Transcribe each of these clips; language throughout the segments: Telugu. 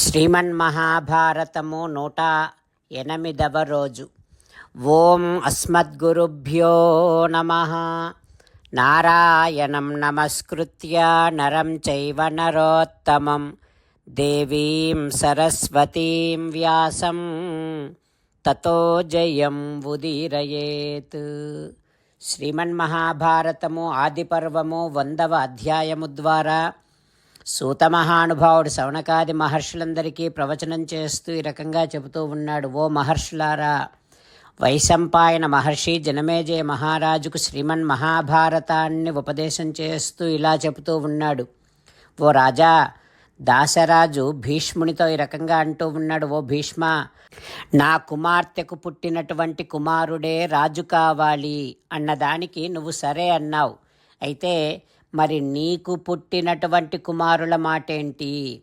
శ్రీమన్మహాభారతము నూట ఎనిమిదవ రోజు. ఓం అస్మద్గురుభ్యో నమ. నారాయణం నమస్కృత్య నరం చైవ నరోత్తమం. దేవీం సరస్వతీం వ్యాసం. తతో జయం ఉదీరయేత్. శ్రీమన్మహాభారతము ఆదిపర్వము వందవ అధ్యాయము ద్వారా సూత మహానుభావుడు శవనకాది మహర్షులందరికీ ప్రవచనం చేస్తూ ఈ రకంగా చెబుతూ ఉన్నాడు ఓ మహర్షులారా వైశంపాయన మహర్షి జనమేజయ మహారాజుకు శ్రీమన్ మహాభారతాన్ని ఉపదేశం చేస్తూ ఇలా చెబుతూ ఉన్నాడు. ఓ రాజా దాసరాజు భీష్మునితో ఈ రకంగా అంటూ ఉన్నాడు ఓ భీష్మ నా కుమార్తెకు పుట్టినటువంటి కుమారుడే రాజు కావాలి అన్నదానికి నువ్వు సరే అన్నావు. అయితే మరి నీకు పుట్టినటువంటి కుమారుల మాటేంటి?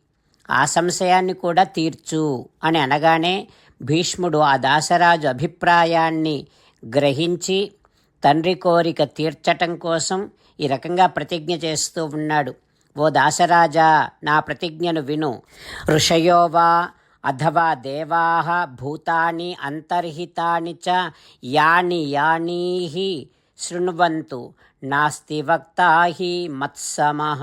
ఆ సంశయాన్ని కూడా తీర్చు అని అనగానే భీష్ముడు ఆ దాసరాజు అభిప్రాయాన్ని గ్రహించి తండ్రి కోరిక తీర్చటం కోసం ఈ రకంగా ప్రతిజ్ఞ చేస్తూ ఉన్నాడు. ఓ దాసరాజా నా ప్రతిజ్ఞను విను. ఋషయోవా అథవా దేవాహ భూతాని అంతర్హితాని చ యాని యానీహి శృణ్వంతు. నాస్తి వక్తాహి మత్సమః.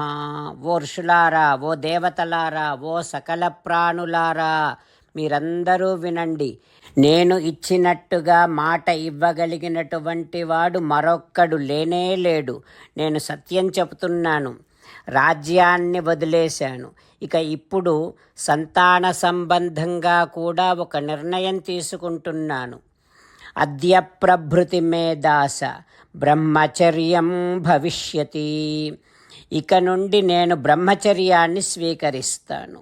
ఓ ఋషులారా ఓ దేవతలారా ఓ సకల ప్రాణులారా మీరందరూ వినండి. నేను ఇచ్చినట్టుగా మాట ఇవ్వగలిగినటువంటి వాడు మరొక్కడు లేనే లేడు. నేను సత్యం చెబుతున్నాను. రాజ్యాన్ని వదిలేశాను. ఇక ఇప్పుడు సంతాన సంబంధంగా కూడా ఒక నిర్ణయం తీసుకుంటున్నాను. అద్య ప్రభృతి మే దాస బ్రహ్మచర్యం భవిష్యతి. ఇక నుండి నేను బ్రహ్మచర్యాన్ని స్వీకరిస్తాను.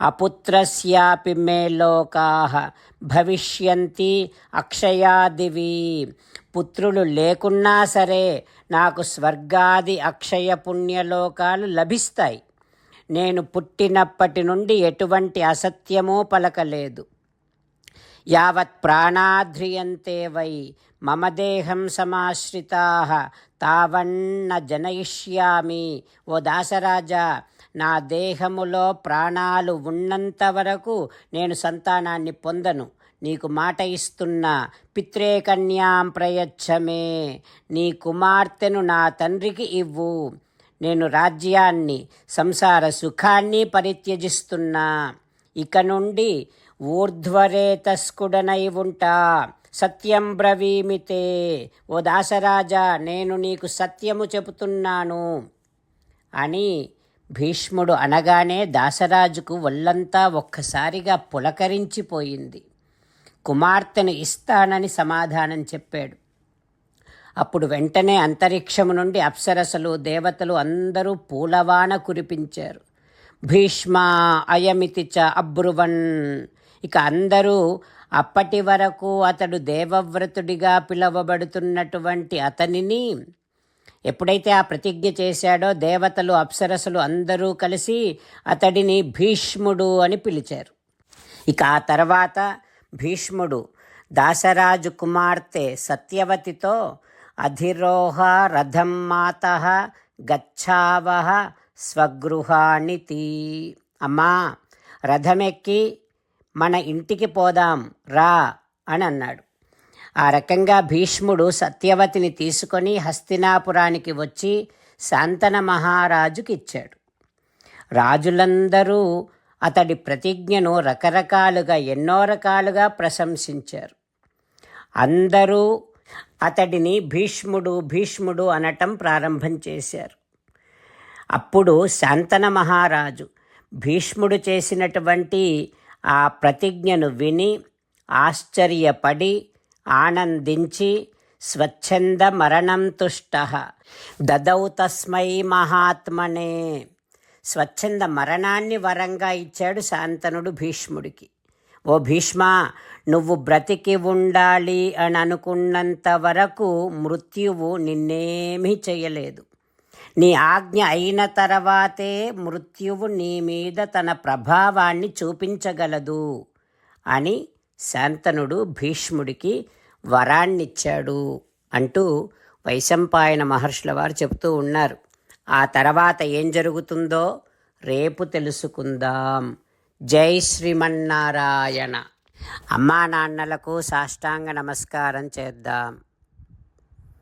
అపుత్రస్యాపి మే లోకా భవిష్యంతి అక్షయాదివి. పుత్రులు లేకున్నా సరే నాకు స్వర్గాది అక్షయ పుణ్యలోకాలు లభిస్తాయి. నేను పుట్టినప్పటి నుండి ఎటువంటి అసత్యమూ పలకలేదు. యావత్ ప్రాణాధ్రియంతే వై మమ దేహం సమాశ్రితా తావన్న జనయిష్యామి. ఓ దాసరాజా నా దేహములో ప్రాణాలు ఉన్నంత వరకు నేను సంతానాన్ని పొందను. నీకు మాట ఇస్తున్నా పిత్రే కన్యాం ప్రయచ్చమే. నీ కుమార్తెను నా తండ్రికి ఇవ్వు. నేను రాజ్యాన్ని సంసార సుఖాన్ని పరిత్యజిస్తున్నా. ఇక నుండి ఊర్ధ్వరేతస్కుడనై ఉంటా సత్యం బ్రవీమితే. ఓ దాసరాజా నేను నీకు సత్యము చెబుతున్నాను. అని భీష్ముడు అనగానే దాసరాజుకు ఒళ్ళంతా ఒక్కసారిగా పులకరించిపోయింది. కుమార్తెను ఇస్తానని సమాధానం చెప్పాడు. అప్పుడు వెంటనే అంతరిక్షము నుండి అప్సరసలు దేవతలు అందరూ పూలవాన కురిపించారు. భీష్మ అయమితి చ అబ్రువన్. ఇక అందరూ అప్పటి వరకు అతడు దేవవ్రతుడిగా పిలువబడుతున్నటువంటి అతనిని ఎప్పుడైతే ఆ ప్రతిజ్ఞ చేశాడో దేవతలు అప్సరసులు అందరూ కలిసి అతడిని భీష్ముడు అని పిలిచారు. ఇక ఆ తర్వాత భీష్ముడు దాసరాజు కుమార్తె సత్యవతితో అధిరోహ రథం మాత గచ్చావహ స్వగృహాణితి. అమ్మా రథమెక్కి మన ఇంటికి పోదాం రా అని అన్నాడు. ఆ రకంగా భీష్ముడు సత్యవతిని తీసుకొని హస్తినాపురానికి వచ్చి శాంతన మహారాజుకి ఇచ్చాడు. రాజులందరూ అతడి ప్రతిజ్ఞను రకరకాలుగా ఎన్నో రకాలుగా ప్రశంసించారు. అందరూ అతడిని భీష్ముడు భీష్ముడు అనటం ప్రారంభం చేశారు. అప్పుడు శాంతన మహారాజు భీష్ముడు చేసినటువంటి ఆ ప్రతిజ్ఞను విని ఆశ్చర్యపడి ఆనందించి స్వచ్ఛంద మరణం తుష్ట. దదౌ తస్మై మహాత్మనే. స్వచ్ఛంద మరణాన్ని వరంగా ఇచ్చాడు శాంతనుడు భీష్ముడికి. ఓ భీష్మ నువ్వు బ్రతికి ఉండాలి అని అనుకున్నంత వరకు మృత్యువు నిన్నేమీ చేయలేదు. నీ ఆజ్ఞ అయిన తర్వాతే మృత్యువు నీ మీద తన ప్రభావాన్ని చూపించగలదు అని శాంతనుడు భీష్ముడికి వరాన్నిచ్చాడు అంటూ వైశంపాయన మహర్షుల వారు చెబుతూ ఉన్నారు. ఆ తర్వాత ఏం జరుగుతుందో రేపు తెలుసుకుందాం. జై శ్రీమన్నారాయణ. అమ్మా నాన్నలకు సాష్టాంగ నమస్కారం చేద్దాం.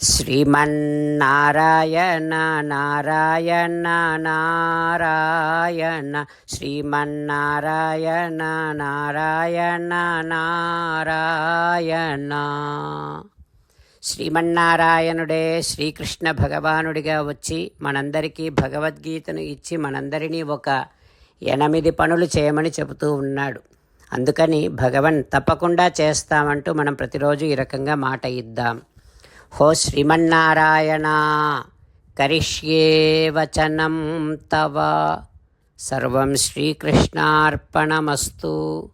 శ్రీమన్నారాయణ నారాయణ నారాయణ శ్రీమన్నారాయణ నారాయణ నారాయణ శ్రీమన్నారాయణుడే శ్రీకృష్ణ భగవానుడిగా వచ్చి మనందరికీ భగవద్గీతను ఇచ్చి మనందరినీ ఒక ఎనిమిది పనులు చేయమని చెబుతూ ఉన్నాడు అందుకని భగవన్ తప్పకుండా చేస్తామంటూ మనం ప్రతిరోజు ఈ రకంగా మాట ఇద్దాం. హో శ్రీమన్నారాయణ కరిష్యే వచనం తవ. సర్వం శ్రీకృష్ణార్పణమస్తు.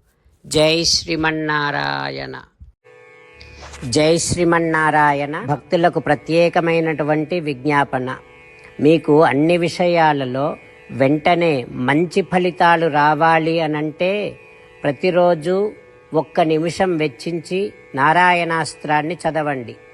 జై శ్రీమన్నారాయణ. జై శ్రీమన్నారాయణ భక్తులకు ప్రత్యేకమైనటువంటి విజ్ఞాపన. మీకు అన్ని విషయాలలో వెంటనే మంచి ఫలితాలు రావాలి అనంటే ప్రతిరోజు ఒక్క నిమిషం వెచ్చించి నారాయణాస్త్రాన్ని చదవండి.